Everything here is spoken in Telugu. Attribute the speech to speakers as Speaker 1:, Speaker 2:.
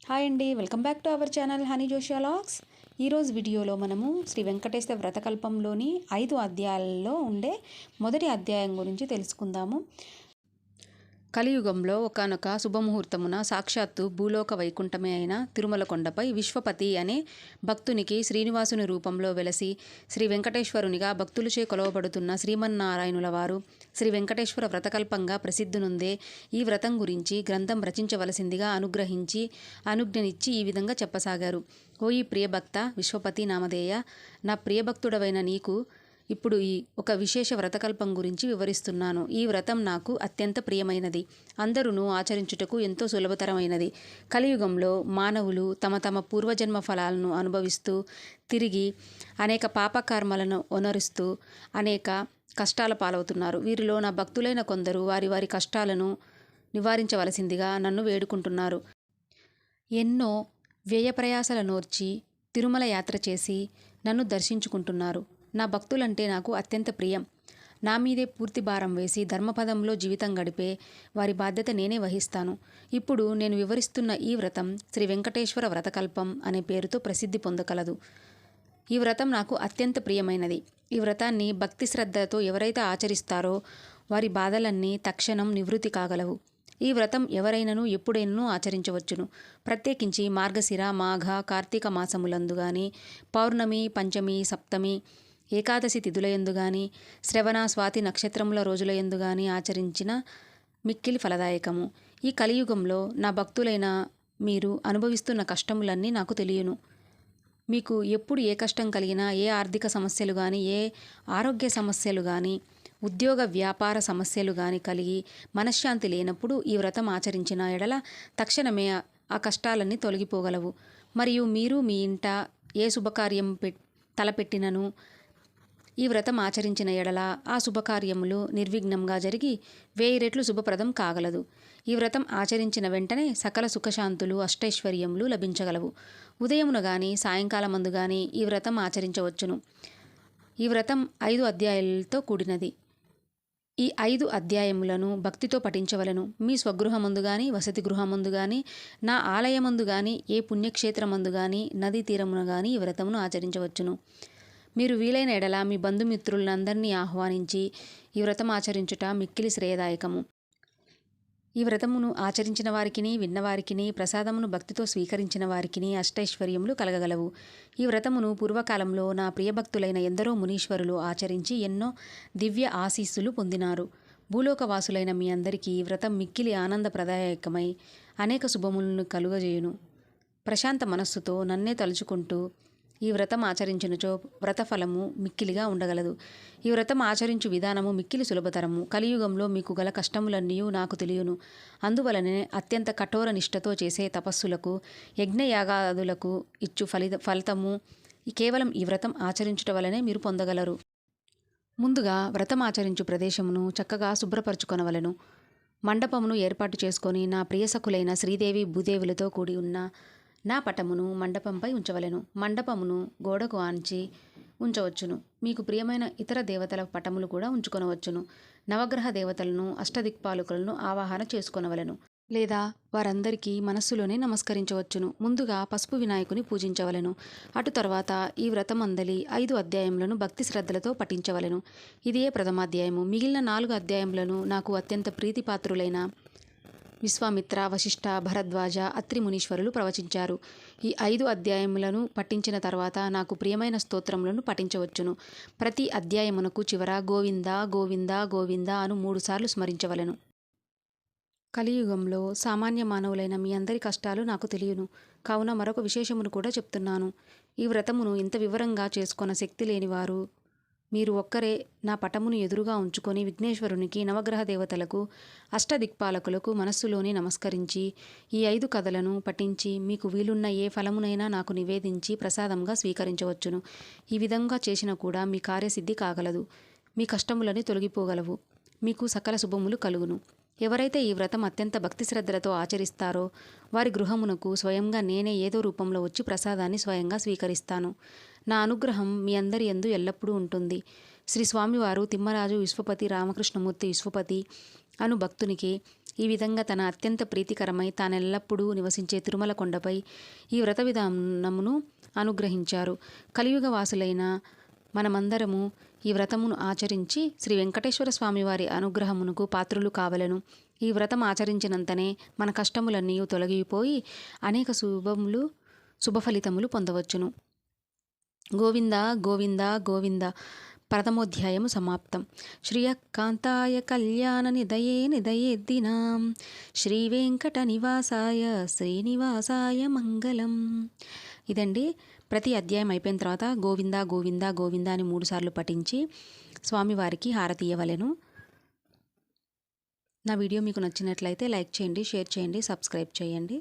Speaker 1: హాయ్ అండి. Welcome back to our channel honey జోషియాలాగ్స్ ఈరోజు వీడియోలో మనము శ్రీ వెంకటేశ్వర వ్రతకల్పంలోని ఐదు అధ్యాయాలలో ఉండే మొదటి అధ్యాయం గురించి తెలుసుకుందాము. కలియుగంలో ఒకనొక శుభముహూర్తమున సాక్షాత్తు భూలోక వైకుంఠమే అయిన తిరుమల కొండపై విశ్వపతి అనే భక్తునికి శ్రీనివాసుని రూపంలో వెలసి శ్రీ వెంకటేశ్వరునిగా భక్తులచే కొలవబడుతున్న శ్రీమన్నారాయణుల వారు శ్రీ వెంకటేశ్వర వ్రతకల్పంగా ప్రసిద్ధునుందే ఈ వ్రతం గురించి గ్రంథం రచించవలసిందిగా అనుగ్రహించి అనుజ్ఞనిచ్చి ఈ విధంగా చెప్పసాగారు. ఓ ఈ ప్రియభక్త విశ్వపతి నామధేయ నా ప్రియభక్తుడవైన నీకు ఇప్పుడు ఈ ఒక విశేష వ్రతకల్పం గురించి వివరిస్తున్నాను. ఈ వ్రతం నాకు అత్యంత ప్రియమైనది. అందరూ ఆచరించుటకు ఎంతో సులభతరమైనది. కలియుగంలో మానవులు తమ తమ పూర్వజన్మ ఫలాలను అనుభవిస్తూ తిరిగి అనేక పాపకర్మలను ఒనరుస్తూ అనేక కష్టాల పాలవుతున్నారు. వీరిలో నా భక్తులైన కొందరు వారి వారి కష్టాలను నివారించవలసిందిగా నన్ను వేడుకుంటున్నారు. ఎన్నో వ్యయప్రయాసల నోర్చి తిరుమల యాత్ర చేసి నన్ను దర్శించుకుంటున్నారు. నా భక్తులంటే నాకు అత్యంత ప్రియం. నా మీదే పూర్తి భారం వేసి ధర్మపదంలో జీవితం గడిపే వారి బాధ్యత నేనే వహిస్తాను. ఇప్పుడు నేను వివరిస్తున్న ఈ వ్రతం శ్రీ వెంకటేశ్వర వ్రతకల్పం అనే పేరుతో ప్రసిద్ధి పొందగలదు ఈ వ్రతం నాకు అత్యంత ప్రియమైనది. ఈ వ్రతాన్ని భక్తి శ్రద్ధతో ఎవరైతే ఆచరిస్తారో వారి బాధలన్నీ తక్షణం నివృత్తి కాగలవు. ఈ వ్రతం ఎవరైనను ఎప్పుడైనను ఆచరించవచ్చును. ప్రత్యేకించి మార్గశిర మాఘ కార్తీక మాసములందు గాని పౌర్ణమి పంచమి సప్తమి ఏకాదశి తిథులయందు గాని శ్రవణ స్వాతి నక్షత్రముల రోజులయందు గాని ఆచరించిన మిక్కిలి ఫలదాయకము. ఈ కలియుగంలో నా భక్తులైన మీరు అనుభవిస్తున్న కష్టములన్నీ నాకు తెలియను. మీకు ఎప్పుడు ఏ కష్టం కలిగినా ఏ ఆర్థిక సమస్యలు కానీ ఏ ఆరోగ్య సమస్యలు కానీ ఉద్యోగ వ్యాపార సమస్యలు కానీ కలిగి మనశ్శాంతి లేనప్పుడు ఈ వ్రతం ఆచరించిన ఎడల తక్షణమే ఆ కష్టాలన్నీ తొలగిపోగలవు. మరియు మీరు మీ ఇంట ఏ శుభకార్యం పె తలపెట్టినను ఈ వ్రతం ఆచరించిన ఎడల ఆ శుభకార్యములు నిర్విఘ్నంగా జరిగి వేయి రెట్లు శుభప్రదం కాగలదు. ఈ వ్రతం ఆచరించిన వెంటనే సకల సుఖశాంతులు అష్టైశ్వర్యములు లభించగలవు. ఉదయమున గాని సాయంకాలమందు గాని ఈ వ్రతం ఆచరించవచ్చును. ఈ వ్రతం ఐదు అధ్యాయాలతో కూడినది. ఈ ఐదు అధ్యాయములను భక్తితో పఠించవలను. మీ స్వగృహమందు గాని వసతి గృహమందు గాని నా ఆలయమందు గాని ఏ పుణ్యక్షేత్రమందు గాని నదీ తీరమున గాని ఈ వ్రతమును ఆచరించవచ్చును. మీరు వీలైన ఎడల మీ బంధుమిత్రులందరినీ ఆహ్వానించి ఈ వ్రతం ఆచరించుట మిక్కిలి శ్రేయదాయకము. ఈ వ్రతమును ఆచరించిన వారికిని విన్నవారికిని ప్రసాదమును భక్తితో స్వీకరించిన వారికిని అష్టైశ్వర్యములు కలగగలవు. ఈ వ్రతమును పూర్వకాలంలో నా ప్రియభక్తులైన ఎందరో మునీశ్వరులు ఆచరించి ఎన్నో దివ్య ఆశీస్సులు పొందినారు. భూలోకవాసులైన మీ అందరికీ వ్రతం మిక్కిలి ఆనందప్రదాయకమై అనేక శుభములను కలుగజేయును. ప్రశాంత మనస్సుతో నన్నే తలుచుకుంటూ ఈ వ్రతం ఆచరించినచో వ్రతఫలము మిక్కిలిగా ఉండగలదు. ఈ వ్రతం ఆచరించు విధానము మిక్కిలి సులభతరము. కలియుగంలో మీకు గల కష్టములన్నీ నాకు తెలియను. అందువలనే అత్యంత కఠోర నిష్ఠతో చేసే తపస్సులకు యజ్ఞయాగాదులకు ఇచ్చు ఫలిత ఫలితము కేవలం ఈ వ్రతం ఆచరించుట వలనే మీరు పొందగలరు. ముందుగా వ్రతం ఆచరించు ప్రదేశమును చక్కగా శుభ్రపరచుకొనవలను. మండపమును ఏర్పాటు చేసుకొని నా ప్రియసకులైన శ్రీదేవి భూదేవులతో కూడి ఉన్న నా పటమును మండపంపై ఉంచవలెను. మండపమును గోడకు ఆంచి ఉంచవచ్చును. మీకు ప్రియమైన ఇతర దేవతల పటములు కూడా ఉంచుకొనవచ్చును. నవగ్రహ దేవతలను అష్టదిక్పాలకులను ఆవాహన చేసుకొనవలెను. లేదా వారందరికీ మనస్సులోనే నమస్కరించవచ్చును. ముందుగా పసుపు వినాయకుని పూజించవలెను. అటు తర్వాత ఈ వ్రతమందలి ఐదు అధ్యాయములను భక్తి శ్రద్ధలతో పఠించవలెను. ఇదే ప్రథమాధ్యాయము. మిగిలిన నాలుగు అధ్యాయములను నాకు అత్యంత ప్రీతిపాత్రులైన విశ్వామిత్ర వశిష్ఠ భరద్వాజ అత్రి మునీశ్వరులు ప్రవచించారు. ఈ ఐదు అధ్యాయములను పఠించిన తర్వాత నాకు ప్రియమైన స్తోత్రములను పఠించవచ్చును. ప్రతి అధ్యాయమునకు చివర గోవింద గోవింద గోవింద అను మూడుసార్లు స్మరించవలెను. కలియుగంలో సామాన్య మానవులైన మీ అందరి కష్టాలు నాకు తెలియను. కావున మరొక విశేషమును కూడా చెప్తున్నాను. ఈ వ్రతమును ఇంత వివరంగా చేసుకున్న శక్తి లేనివారు మీరు ఒక్కరే నా పటమును ఎదురుగా ఉంచుకొని విఘ్నేశ్వరునికి నవగ్రహ దేవతలకు అష్టదిక్పాలకులకు మనస్సులోనే నమస్కరించి ఈ ఐదు కథలను పఠించి మీకు వీలున్న ఏ ఫలమునైనా నాకు నివేదించి ప్రసాదంగా స్వీకరించవచ్చును. ఈ విధంగా చేసిన కూడా మీ కార్యసిద్ధి కాగలదు. మీ కష్టములని తొలగిపోగలవు. మీకు సకల శుభములు కలుగును. ఎవరైతే ఈ వ్రతం అత్యంత భక్తి శ్రద్ధలతో ఆచరిస్తారో వారి గృహమునకు స్వయంగా నేనే ఏదో రూపంలో వచ్చి ప్రసాదాన్ని స్వయంగా స్వీకరిస్తాను. నా అనుగ్రహం మీ అందరి ఎందు ఎల్లప్పుడూ ఉంటుంది. శ్రీ స్వామివారు తిమ్మరాజు విశ్వపతి రామకృష్ణమూర్తి విశ్వపతి అను భక్తునికి ఈ విధంగా తన అత్యంత ప్రీతికరమై తానెల్లప్పుడూ నివసించే తిరుమల కొండపై ఈ వ్రత విధానమును అనుగ్రహించారు. కలియుగ వాసులైన మనమందరము ఈ వ్రతమును ఆచరించి శ్రీ వెంకటేశ్వర స్వామివారి అనుగ్రహమునకు పాత్రులు కావలను. ఈ వ్రతం ఆచరించినంతనే మన కష్టములన్నీ తొలగిపోయి అనేక శుభములు శుభ ఫలితములు పొందవచ్చును. గోవింద గోవింద గోవింద. ప్రథమోధ్యాయము సమాప్తం. శ్రియకాంతాయ కళ్యాణ నిదయే నిదయేద్దినాం శ్రీ వెంకట నివాసాయ శ్రీనివాసాయ మంగళం. ఇదండి ప్రతి అధ్యాయం అయిపోయిన తర్వాత గోవింద గోవింద గోవింద అని మూడుసార్లు పఠించి స్వామివారికి హారతి ఇవ్వలేను. నా వీడియో మీకు నచ్చినట్లయితే లైక్ చేయండి షేర్ చేయండి సబ్స్క్రైబ్ చేయండి.